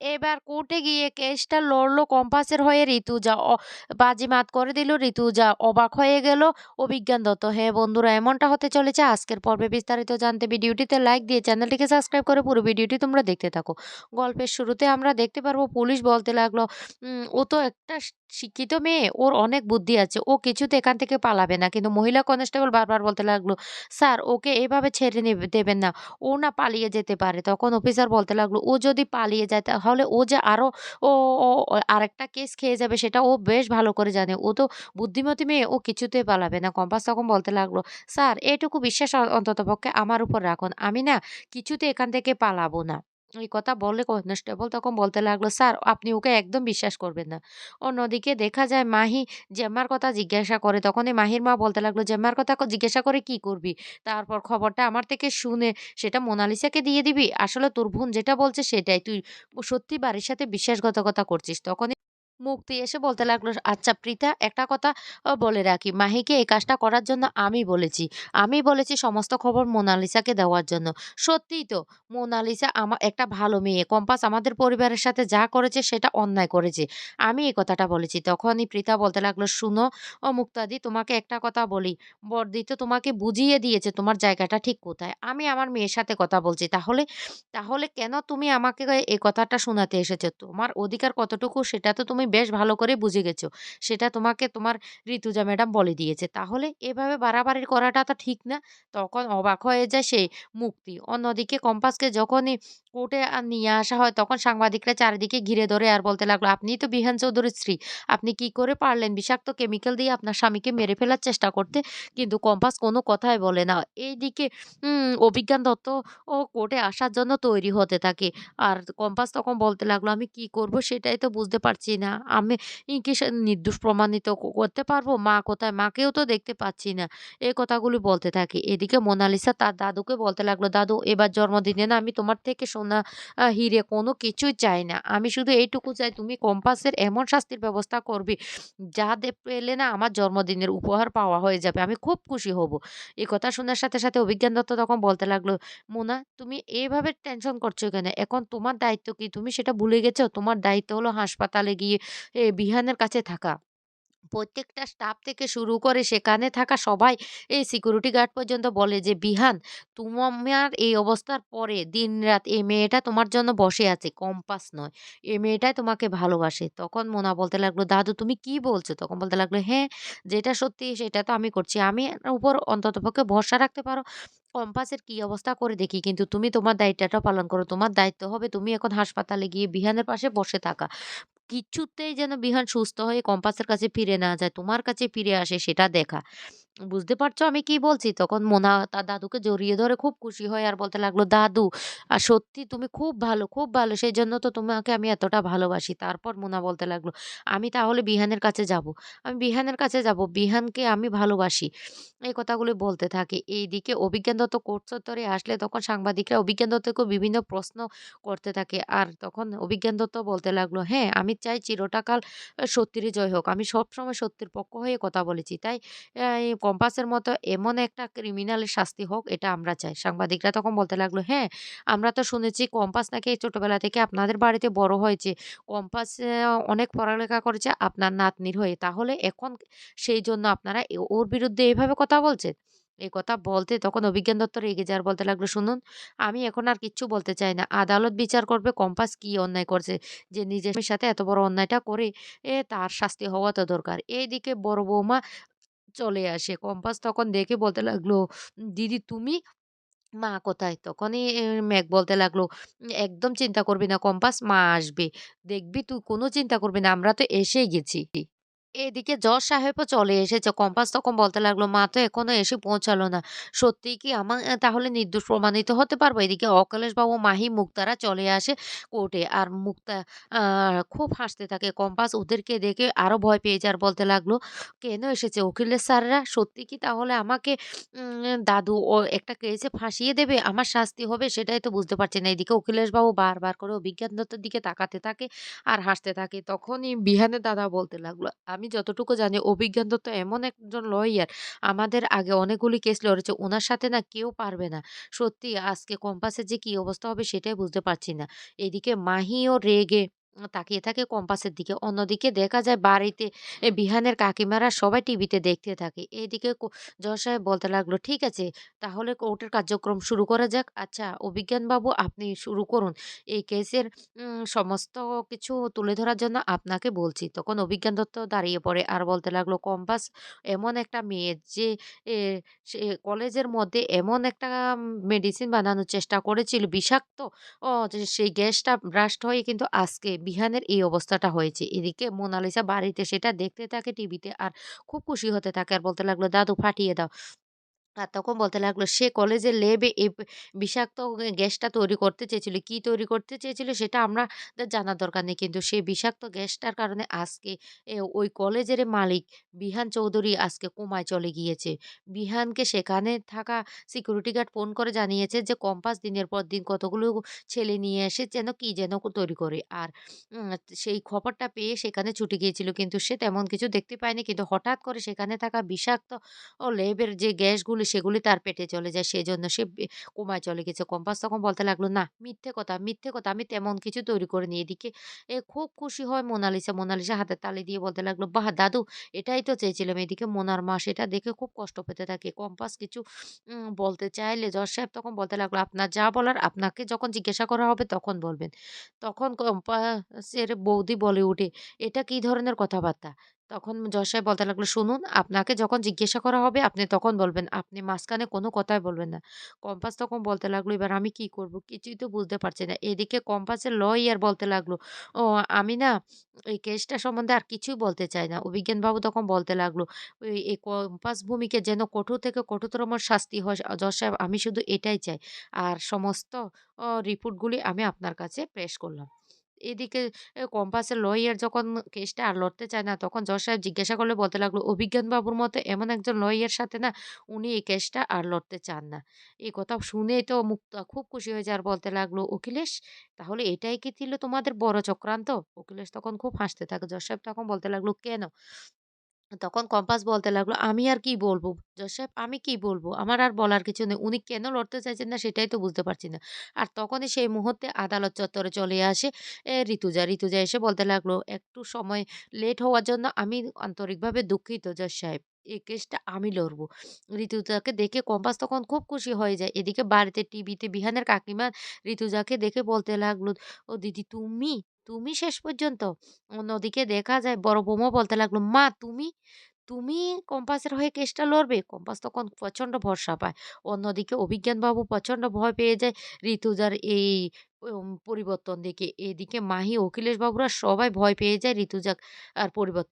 এবার কোর্টে গিয়ে কেসটা লড়লো কম্পাসের হয়ে ঋতুজা। বাজিমাত করে দিল ঋতুজা। অবাক হয়ে গেল অভিজ্ঞান দত্ত। হ্যাঁ বন্ধুরা, এমনটা হতে চলেছে। আজকের পর্বে বিস্তারিত জানতে ভিডিওটিতে লাইক দিয়ে চ্যানেলটিকে সাবস্ক্রাইব করে পুরো ভিডিওটি তোমরা দেখতে থাকো। গল্পের শুরুতে আমরা দেখতে পারব, পুলিশ বলতে লাগল ও তো একটা শিক্ষিত মেয়ে। ওর অনেক বুদ্ধি আছে। ও কিছুতে এখান থেকে পালাবে না। কিন্তু মহিলা কনস্টেবল বারবার বলতে লাগল, স্যার, ওকে এভাবে ছেড়ে দেবেন না। ও না পালিয়ে যেতে পারে। তখন অফিসার বলতে লাগল, ও যদি পালিয়ে যায় তাহলে ও যে আরও ও আরেকটা কেস খেয়ে যাবে সেটা ও বেশ ভালো করে জানে। ও তো বুদ্ধিমতী মেয়ে, ও কিছুতে পালাবে না। কম্পাস তখন বলতে লাগল, স্যার, এটুকু বিশ্বাস অন্ততপক্ষে আমার উপর রাখুন। আমি না কিছুতে এখান থেকে পালাবো না। এই কথা বললে কনস্টেবল তখন বলতে লাগল, স্যার, আপনি ওকে একদম বিশ্বাস করবেন না। অন্যদিকে দেখা যায় মাহি জেম্মার কথা জিজ্ঞাসা করে, তখনই মাহির মা বলতে লাগল, জেম্মার কথা জিজ্ঞাসা করে কি করবি? তারপর খবরটা আমার থেকে শুনে সেটা মোনালিসাকে দিয়ে দিবি। আসলে তোর বোন যেটা বলছে সেটাই। তুই সত্যি বাড়ির সাথে বিশ্বাসঘাতকতা করছিস। তখনই মুক্তি এসে বলতে লাগল আচ্ছা প্রীতা, একটা কথা বলে রাখি। মাহিকে এই কাজটা করার জন্য আমি বলেছি। আমি বলেছি সমস্ত খবর মোনালিসাকে দেওয়ার জন্য। সত্যিই তো, মোনালিসা আমার একটা ভালো মেয়ে। কম্পাস আমাদের পরিবারের সাথে যা করেছে সেটা অন্যায় করেছে। আমি এই কথাটা বলেছি। তখনই প্রীতা বলতে লাগল, শুনো, ও মুক্তাদি, তোমাকে একটা কথা বলি। বড়দি তো তোমাকে বুঝিয়ে দিয়েছে তোমার জায়গাটা ঠিক কোথায়। আমি আমার মেয়ের সাথে কথা বলছি। তাহলে তাহলে কেন তুমি আমাকে এই কথাটা শোনাতে এসেছ? তোমার অধিকার কতটুকু সেটা তো তুমি বেশ ভালো করে বুঝে গেছো। সেটা তোমাকে তোমার ঋতুজা ম্যাডাম বলে দিয়েছে। তাহলে এভাবে বাড়াবাড়ি করাটা তো ঠিক না। তখন অবাক হয়ে যায় সেই মুক্তি। অন্যদিকে কম্পাসকে যখনই কোর্টে নিয়ে আসা হয় তখন সাংবাদিকরা চারিদিকে ঘিরে ধরে আর বলতে লাগল, "আপনিই তো বিহান চৌধুরীর স্ত্রী। আপনি কি করে পারলেন বিষাক্ত কেমিক্যাল দিয়ে আপনার স্বামীকে মেরে ফেলার চেষ্টা করতে?" কিন্তু কম্পাস কোনো কথাই বলে না। এইদিকে অভিজ্ঞান দত্ত ও কোর্টে আসার জন্য তৈরি হতে থাকে। আর কম্পাস তখন বলতে লাগল, "আমি কি করব সেটাই তো বুঝতে পারছি না। আমি ই কি নির্দোষ প্রমাণিত করতে পারব? মা কোথায়? মাকেও তো দেখতে পাচ্ছি না।" এই কথাগুলি বলতে থাকে। এদিকে মোনালিসা তার দাদুকে বলতে লাগল, "দাদু এবার জন্মদিনে না আমি তোমার থেকে সোনা, হিরে কোনো কিছুই চাই না। আমি শুধু এইটুকু চাই তুমি কম্পাসের এমন শাস্তির ব্যবস্থা করবি যা দে পেলে না আমার জন্মদিনের উপহার পাওয়া হয়ে যাবে। আমি খুব খুশি হব।" এই কথা শোনার সাথে, সাথে অভিজ্ঞান দত্ত তখন বলতে লাগল মোনা তুমি এভাবে টেনশন করছ কেন? এখন তোমার দায়িত্ব কি? তুমি সেটা ভুলে গেছো? তোমার দায়িত্ব হলো হাসপাতালে গিয়ে বিহানের কাছে থাকা। প্রত্যেকটা স্টাফ থেকে শুরু করে সেখানে থাকা সবাই এই সিকিউরিটি গার্ড পর্যন্ত বলে যে, "বিহান তোমার এই অবস্থার পরে দিনরাত এই মেয়েটা তোমার জন্য বসে আছে, কম্পাস নয়। এই মেয়েটাই তোমাকে ভালোবাসে।" তখন মোনা বলতে লাগল, "দাদু তুমি কি বলছো?" তখন বলতে লাগল, "হ্যাঁ, যেটা সত্যি সেটা তো আমি করছি। আমি উপর অন্ততপক্ষে ভরসা রাখতে পারো। কম্পাসের কি অবস্থা করে দেখি। কিন্তু তুমি তোমার দায়িত্বটা পালন করো। তোমার দায়িত্ব হবে তুমি এখন হাসপাতালে গিয়ে বিহানের পাশে বসে থাকা।" কিছুতেই যেন বিহান সুস্থ হয়ে কম্পাসের কাছে ফিরে না যায়। তোমার কাছে ফিরে আসে সেটা দেখা। বুঝতে পারছ আমি কি বলছি? তখন মোনা তার দাদুকে জড়িয়ে ধরে খুব খুশি হয় আর বলতে লাগল, "দাদু আর সত্যি তুমি খুব ভালো, খুব ভালো। সেই জন্য তো তোমাকে আমি এতটা ভালোবাসি।" তারপর মোনা বলতে লাগল, "আমি তাহলে বিহানের কাছে যাব। আমি বিহানের কাছে যাব। বিহানকে আমি ভালোবাসি।" এই কথাগুলি বলতে থাকে। এইদিকে অভিজ্ঞান দত্ত কোর্ট চত্বরে আসলে তখন সাংবাদিকরা অভিজ্ঞান দত্তকে বিভিন্ন প্রশ্ন করতে থাকে। আর তখন অভিজ্ঞান দত্ত বলতে লাগল, "হ্যাঁ, আমি চাই চিরটাকাল সত্যিরই জয় হোক। আমি সবসময় সত্যের পক্ষ হয়ে কথা বলেছি। তাই কম্পাসের মতো এমন একটা ক্রিমিনালের শাস্তি হোক এটা আমরা চাই।" সাংবাদিকরা তখন বলতে লাগল, "হ্যাঁ, আমরা তো শুনেছি কম্পাস নাকি ছোটবেলা থেকে আপনাদের বাড়িতে বড় হয়েছে। কম্পাস অনেক পড়ালেখা করেছে আপনার নাতনির হয়ে। তাহলে এখন সেই জন্য আপনারা ওর বিরুদ্ধে এভাবে কথা বলছেন?" এই কথা বলতে তখন অভিজ্ঞান দত্ত রেগে যাওয়ার বলতে লাগল, "শুনুন, আমি এখন আর কিচ্ছু বলতে চাই না। আদালত বিচার করবে কম্পাস কি অন্যায় করছে। যে নিজের সাথে এত বড় অন্যায়টা করে এ তার শাস্তি হওয়া তো দরকার।" এইদিকে বড় বৌমা চলে আসে। কম্পাস তখন দেখে বলতে লাগল, "দিদি তুমি? মা কোথায়?" তখনই ম্যাক বলতে লাগল, "একদম চিন্তা করবি না কম্পাস, মা আসবে। দেখবি তুই কোনো চিন্তা করবি না। আমরা তো এসেই গেছি।" এদিকে জজ সাহেবও চলে এসেছে। কম্পাস তখন বলতে লাগল, "মা তো এখনও এসে পৌঁছালো না। সত্যিই কি আমার তাহলে নির্দোষ প্রমাণিত হতে পারব?" এদিকে অখিলেশবাবু, মাহি, মুক্তারা চলে আসে কোর্টে। আর মুক্তা খুব হাসতে থাকে। কম্পাস ওদেরকে দেখে আরও ভয় পেয়ে যায় বলতে লাগল, "কেন এসেছে অখিলেশ স্যাররা? সত্যি কি তাহলে আমাকে দাদু ও একটা কেসে ফাঁসিয়ে দেবে? আমার শাস্তি হবে সেটাই তো বুঝতে পারছি না।" এদিকে অখিলেশবাবু বারবার করে অভিজ্ঞান দত্তের দিকে তাকাতে থাকে আর হাসতে থাকে। তখনই বিহানের দাদা বলতে লাগল, আমি যতটুকু জানি অভিজ্ঞান দত্ত এমন একজন লয়ার আমাদের আগে অনেকগুলি কেস লড়েছে। ওনার সাথে না কেউ পারবে না। সত্যি আজকে কম্পাসের যে কী অবস্থা হবে সেটাই বুঝতে পারছি না। এদিকে মাহিও রেগে তাকিয়ে থাকে কম্পাসের দিকে। অন্যদিকে দেখা যায় বাড়িতে বিহানের কাকিমারা সবাই টিভিতে দেখতে থাকে। এদিকে কো জজ সাহেব বলতে লাগল, "ঠিক আছে তাহলে কোর্টের কার্যক্রম শুরু করা যাক। আচ্ছা অভিজ্ঞানবাবু আপনি শুরু করুন। এই কেসের সমস্ত কিছু তুলে ধরার জন্য আপনাকে বলছি।" তখন অভিজ্ঞান দত্ত দাঁড়িয়ে পড়ে আর বলতে লাগল, "কম্পাস এমন একটা মেয়ে যে কলেজের মধ্যে এমন একটা মেডিসিন বানানোর চেষ্টা করেছিল বিষাক্ত ও সেই গ্যাসটা ব্রাস্ট হয়ে কিন্তু আজকে বিহানের এই অবস্থাটা হয়েছে। এদিকে মোনালিসা বাড়িতে সেটা দেখতে থাকে টিভিতে আর খুব খুশি হতে থাকে আর বলতে লাগল, "দাদু ফাটিয়ে দাও।" আর তখন বলতে লাগল, সে কলেজের ল্যাবে এই বিষাক্ত গ্যাসটা তৈরি করতে চেয়েছিল। কি তৈরি করতে চেয়েছিল সেটা আমাদের জানার দরকার নেই। কিন্তু সেই বিষাক্ত গ্যাসটার কারণে আজকে ওই কলেজের মালিক বিহান চৌধুরী আজকে কোমায় চলে গিয়েছে। বিহানকে সেখানে থাকা সিকিউরিটি গার্ড ফোন করে জানিয়েছে যে, কম্পাস দিনের পর দিন কতগুলো ছেলে নিয়ে এসে যেন কি যেন তৈরি করে। আর সেই খবরটা পেয়ে সেখানে ছুটে গিয়েছিল। কিন্তু সে তেমন কিছু দেখতে পায়নি। কিন্তু হঠাৎ করে সেখানে থাকা বিষাক্ত ও ল্যাবের যে গ্যাসগুলি সেগুলি তার পেটে চলে যায়। সেজন্য সে কোমায় চলে গেছে। কম্পাস তখন বলতে লাগল, "না, মিথ্যে কথা, মিথ্যে কথা। আমি তেমন কিছু তৈরি করিনি।" এদিকে এ খুব খুশি হয় মোনালিসা। মোনালিসা হাতের তালি দিয়ে বলতে লাগল, "বাহ! দাদু এটাই তো চেয়েছিলাম।" এদিকে মোনার মা সেটা দেখে খুব কষ্ট পেতে থাকে। কম্পাস কিছু বলতে চাইলে জজ সাহেব তখন বলতে লাগল, "আপনার যা বলার আপনাকে যখন জিজ্ঞাসা করা হবে তখন বলবেন।" তখন কম্পাসের বৌদি বলে ওঠে, "এটা কি ধরনের কথাবার্তা?" তখন সাহেব বলতে লাগল, "শুনুন, আপনাকে যখন জিজ্ঞাসা করা হবে আপনি তখন বলবেন। আপনি মাঝখানে কোনো কথাই বলবেন না।" কম্পাস তখন বলতে লাগল, "এবার আমি কি করব? কিছুই তো বুঝতে পারছি না।" এদিকে কম্পাসের লয়ার বলতে লাগল, "ও আমি না এই কেসটা সম্বন্ধে আর কিছুই বলতে চাই না।" অভিজ্ঞানবাবু তখন বলতে লাগল, "ওই এই কম্পাস ভূমিকে যেন কঠোর থেকে কঠোরতম শাস্তি হয় সাহেব আমি শুধু এটাই চাই। আর সমস্ত রিপোর্টগুলি আমি আপনার কাছে পেশ করলাম।" এদিকে কম্পাসের লয়ার যখন কেসটা আর লড়তে চায় না তখন জজ সাহেব জিজ্ঞাসা করলে বলতে লাগল, অভিজ্ঞানবাবুর মতো এমন একজন লয়ার সাথে না উনি এই কেসটা আর লড়তে চান না।" এই কথা শুনেই তো মুক্তা খুব খুশি হয়ে যায় আর বলতে লাগল, অখিলেশ তাহলে এটাই কি ছিল তোমাদের বড় চক্রান্ত?" অখিলেশ তখন খুব হাসতে থাকে। জজ সাহেব তখন বলতে লাগল, "কেন?" তখন কম্পাস বলতে লাগল, "আমি আর কি বলব সাহেব আমি কি বলব আমার আর বলার কিছু নেই। উনি কেন লড়তে চাইছেন না সেটাই তো বুঝতে পারছি না।" আর তখনই সেই মুহূর্তে আদালত চত্বরে চলে আসে ঋতুজা। ঋতুজা এসে বলতে লাগল, "একটু সময় লেট হওয়ার জন্য আমি আন্তরিকভাবে দুঃখিত জজ সাহেব। এই কেসটা আমি লড়বো ঋতুজাকে দেখে কম্পাস তখন খুব খুশি হয়ে যায়। এদিকে বাড়িতে টিভিতে বিহানের কাকিমা ঋতুজাকে দেখে বলতে লাগল, "ও দিদি তুমি? তুমি শেষ পর্যন্ত?" অন্যদিকে দেখা যায় বড় বোমা বলতে লাগল, "মা তুমি? তুমি কম্পাসের হয়ে কেসটা লড়বে?" কম্পাস তখন প্রচণ্ড ভরসা পায়। অন্যদিকে অভিজ্ঞানবাবু প্রচণ্ড ভয় পেয়ে যায় ঋতুজার এই পরিবর্তন দেখে। এদিকে মাহি, অখিলেশ বাবুরা সবাই ভয় পেয়ে যায় ঋতুজা আর পরিবর্তন